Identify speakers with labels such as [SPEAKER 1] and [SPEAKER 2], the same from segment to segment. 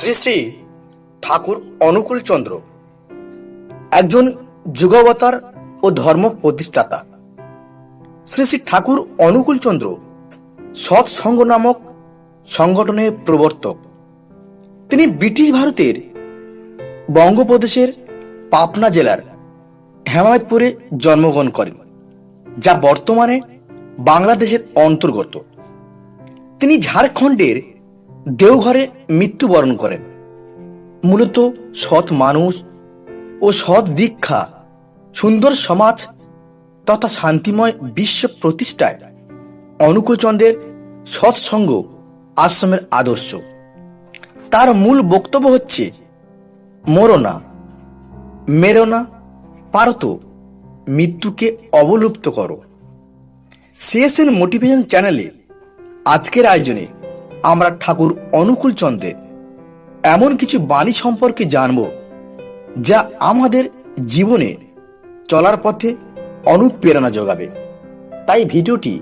[SPEAKER 1] শ্রী শ্রী ঠাকুর অনুকূল চন্দ্র, একজন যুগাবতার ও ধর্ম প্রতিষ্ঠাতা। শ্রী শ্রী ঠাকুর অনুকূল চন্দ্র সৎসঙ্গ নামক সংগঠনের প্রবর্তক। তিনি ব্রিটিশ ভারতের বঙ্গপ্রদেশের পাবনা জেলার হেমায়তপুরে জন্মগ্রহণ করেন, যা বর্তমানে বাংলাদেশের অন্তর্গত। তিনি ঝাড়খণ্ডের দেওঘরে মৃত্যুবরণ করেন। মূলত সৎ মানুষ ও সৎ দীক্ষা সুন্দর সমাজ তথা শান্তিময় বিশ্ব প্রতিষ্ঠায় অনুকূলচন্দ্রের সৎসঙ্গ আশ্রমের আদর্শ। তার মূল বক্তব্য হচ্ছে মরো না মেরো না পারো তো মৃত্যুকে অবলুপ্ত করো। সিএসএন মোটিভেশন চ্যানেলে আজকের আয়োজনে আমরা ঠাকুর অনুকূল চন্দ্রের এমন কিছু বাণী সম্পর্কে জানব যা আমাদের জীবনে চলার পথে অনুপ্রেরণা যোগাবে। তাই ভিডিওটি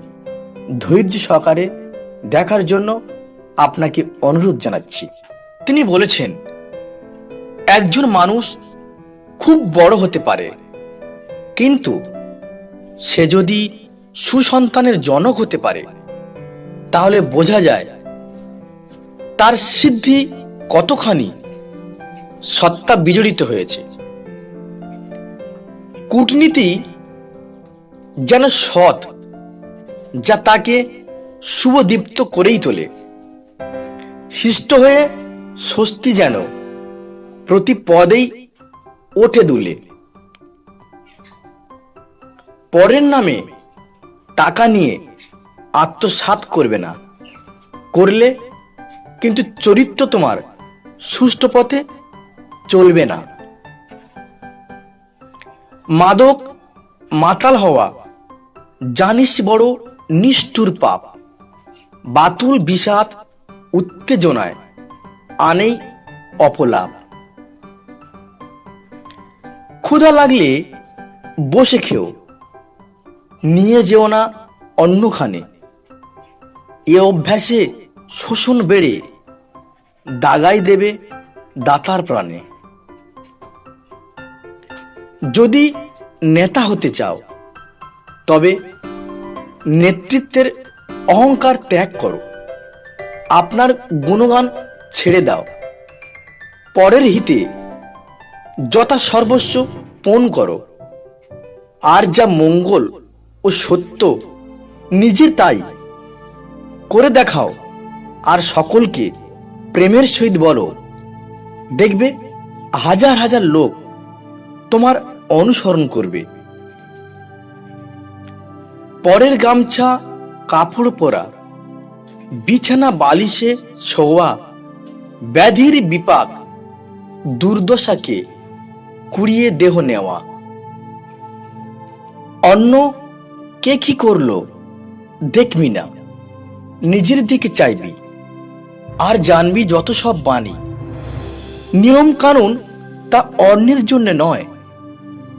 [SPEAKER 1] ধৈর্য সহকারে দেখার জন্য আপনাকে অনুরোধ জানাচ্ছি। তিনি বলেছেন, একজন মানুষ খুব বড় হতে পারে, কিন্তু সে যদি সুসন্তানের জনক হতে পারে, তাহলে বোঝা যায় তার সিদ্ধি কতখানি সত্তা বিজড়িত হয়েছে? কূটনীতি যেন সৎ, যা তাকে শুভদীপ্ত করেই তোলে। শিষ্ট হয়ে স্বস্তি যেন প্রতি পদেই ওঠে দুলে। পরের নামে টাকা নিয়ে আত্মসাৎ করবে না। করলে কিন্তু চরিত্র তোমার সুষ্ঠু পথে চলবে না। মাদক মাতাল হওয়া, জানিস বড় নিষ্ঠুর পাপ। বাতুল বিষাদ উত্তেজনায় আনেই অপলাভ ক্ষুধা লাগলে বসে খেও, নিয়ে যেও না অন্যখানে। এ অভ্যাসে শোষণ বেড়ে দাগাই দেবে দাতার প্রাণে। যদি নেতা হতে চাও, তবে নেতৃত্বের অহংকার ত্যাগ করো। আপনার গুণগান ছেড়ে দাও। পরের হিতে যথা সর্বস্ব পণ করো। আর যা মঙ্গল ও সত্য, নিজে তাই করে দেখাও। আর সকলকে প্রেমের সহিত বলো। দেখবে হাজার হাজার লোক তোমার অনুসরণ করবে। পরের গামছা কাপড় পরা, বিছানা বালিশে ছোয়া, ব্যাধির বিপাক, দুর্দশাকে কুড়িয়ে দেহ নেওয়া। অন্য কে কি করল, দেখবি না। নিজের দিকে চাইবি। আর জানবি যত সব বাণী। নিয়ম কানুন তা অন্যের জন্য নয়,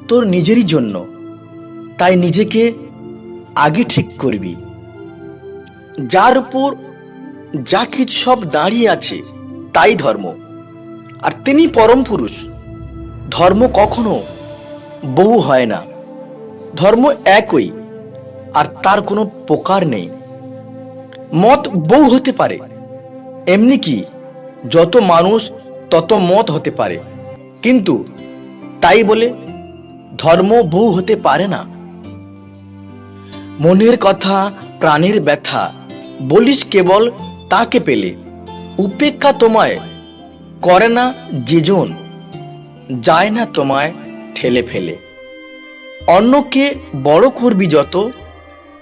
[SPEAKER 1] তোর নিজেরই জন্য। তাই নিজেকে আগে ঠিক করবি। যার উপর যা কিছু সব দাঁড়িয়ে আছে, তাই ধর্ম। আর তিনি পরম পুরুষ। ধর্ম কখনো বহু হয় না। ধর্ম একই, আর তার কোনো প্রকার নেই। মত বহু হতে পারে। এমনি কি? যত মানুষ, তত মত হতে পারে। কিন্তু তাই বলে ধর্ম বহু হতে পারে না। মনের কথা, প্রাণের ব্যথা, বলিস কেবল তাকে পেলে। উপেক্ষা তোমায় করে না যেজন, যায় না তোমায় ঠেলে ফেলে। অন্যকে বড় করবি যত,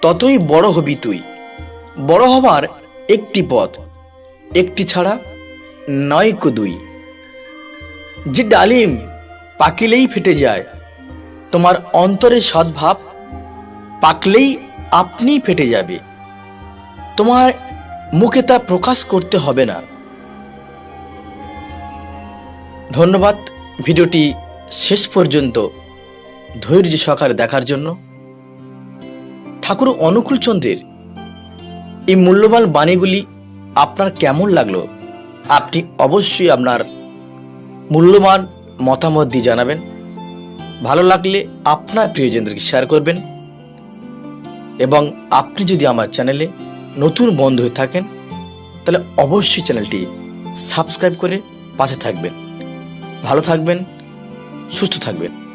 [SPEAKER 1] ততই বড় হবি তুই। বড় হবার একটি পথ। একটি ছাড়া নয় কো দুই। যে ডালিম পাকিলেই ফেটে যায়, তোমার অন্তরের সদ্ভাব পাকলেই আপনি ফেটে যাবে। তোমার মুখে তা প্রকাশ করতে হবে না। ধন্যবাদ ভিডিওটি শেষ পর্যন্ত ধৈর্য সহকারে দেখার জন্য। ঠাকুর অনুকূল চন্দ্রের এই মূল্যবান বাণীগুলি আপনার কেমন লাগল? আপনি অবশ্যই আপনার মূল্যবান মতামত দিয়ে জানাবেন। ভালো লাগলে আপনার প্রিয়জনদেরকে শেয়ার করবেন। এবং আপনি যদি আমার চ্যানেলে নতুন বন্ধু হয়ে থাকেন, তাহলে অবশ্যই চ্যানেলটি সাবস্ক্রাইব করে পাশে থাকবেন। ভালো থাকবেন, সুস্থ থাকবেন।